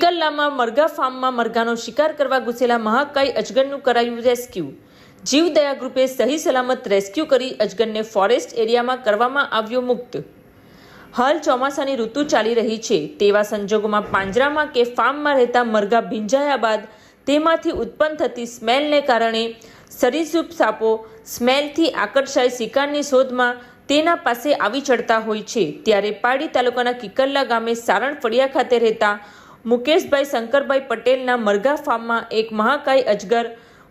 કિકલ્લામાં મરઘા ફાર્મમાં મરઘાનો શિકાર કરવા ઘૂસેલા મહાકાય અજગરનું કરાયું રેસ્ક્યુ. જીવદયા ગ્રુપે સહી સલામત રેસ્ક્યુ કરી અજગરને ફોરેસ્ટ એરિયામાં કરવામાં આવ્યો મુક્ત. હાલ ચોમાસાની ઋતુ ચાલી રહી છે. તેવા સંજોગોમાં પાંજરામાં કે ફાર્મમાં રહેતા મરઘા ભીંજાયા બાદ તેમાંથી ઉત્પન્ન થતી સ્મેલને કારણે સરીસૂપ સાપો સ્મેલથી આકર્ષાય શિકારની શોધમાં તેના પાસે આવી ચડતા હોય છે. ત્યારે પાડી તાલુકાના કિકલ્લા ગામે સારણ ફળિયા ખાતે રહેતા મુકેશભાઈ શંકરભાઈ પટેલના મરઘા ફાર્મમાં એક મહાકાય અજગર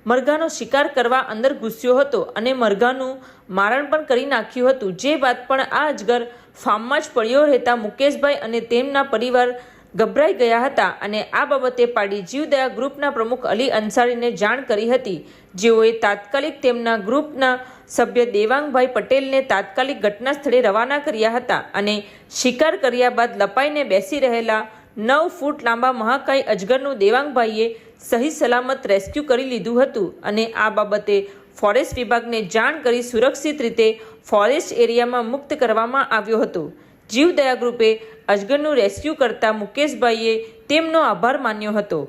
મરઘાનો શિકાર કરવા અંદર ઘૂસ્યો હતો અને મરઘાનું મારણ પણ કરી નાખ્યું હતું. જે બાદ પણ આ અજગર ફાર્મમાં જ પડ્યો રહેતા મુકેશભાઈ અને તેમના પરિવાર ગભરાઈ ગયા હતા અને આ બાબતે પાડી જીવદયા ગ્રુપના પ્રમુખ અલી અંસારીને જાણ કરી હતી. જેઓએ તાત્કાલિક તેમના ગ્રુપના સભ્ય દેવાંગભાઈ પટેલને તાત્કાલિક ઘટના સ્થળે રવાના કર્યા હતા અને શિકાર કર્યા બાદ લપાઈને બેસી રહેલા નવ ફૂટ લાંબા મહાકાય અજગરનું દેવાંગભાઈએ સહી સલામત રેસ્ક્યુ કરી લીધું હતું અને આ બાબતે ફોરેસ્ટ વિભાગને જાણ કરી સુરક્ષિત રીતે ફોરેસ્ટ એરિયામાં મુક્ત કરવામાં આવ્યો હતો. જીવદયા ગ્રુપે અજગરનું રેસ્ક્યુ કરતા મુકેશભાઈએ તેમનો આભાર માન્યો હતો.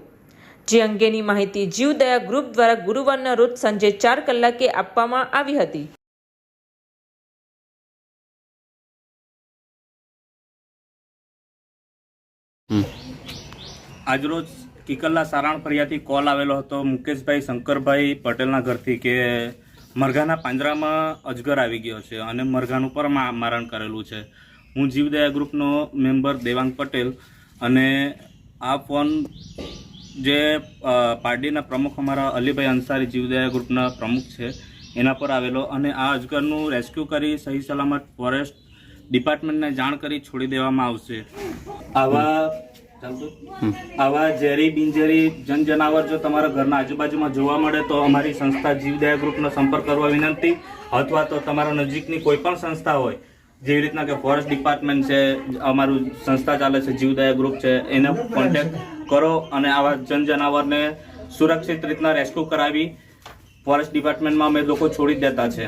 જે અંગેની માહિતી જીવદયા ગ્રુપ દ્વારા ગુરુવારના રોજ સાંજે ચાર કલાકે આપવામાં આવી હતી. આજરોજ કિકલ્લા સારાણ ફરિયાથી કોલ આવેલો હતો મુકેશભાઈ શંકરભાઈ પટેલના ઘરથી કે મરઘાના પાંજરામાં અજગર આવી ગયો છે અને મરઘાનું પણ મારણ કરેલું છે. હું જીવદયા ગ્રુપનો મેમ્બર દેવાંગ પટેલ અને આ ફોન જે પાર્ટીના પ્રમુખ અમારા અલીભાઈ અંસારી જીવદયા ગ્રુપના પ્રમુખ છે, એના પર આવેલો અને આ અજગરનું રેસ્ક્યુ કરી સહી સલામત ફોરેસ્ટ ડિપાર્ટમેન્ટને જાણ કરી છોડી દેવામાં આવશે. આવા આવા ઝેરી બિનઝેરી જન જનાવર જો તમારા ઘરના આજુબાજુમાં જોવા મળે તો અમારી સંસ્થા જીવદયા ગ્રુપનો સંપર્ક કરવા વિનંતી. અથવા તો તમારા નજીકની કોઈ પણ સંસ્થા હોય, જેવી રીતના કે ફોરેસ્ટ ડિપાર્ટમેન્ટ છે, અમારું સંસ્થા ચાલે છે, જીવદયા ગ્રુપ છે, એને કોન્ટેક્ટ કરો અને આવા જન જનાવરને સુરક્ષિત રીતના રેસ્ક્યુ કરાવી. ફોરેસ્ટ ડિપાર્ટમેન્ટમાં અમે લોકો છોડી દેતા છે.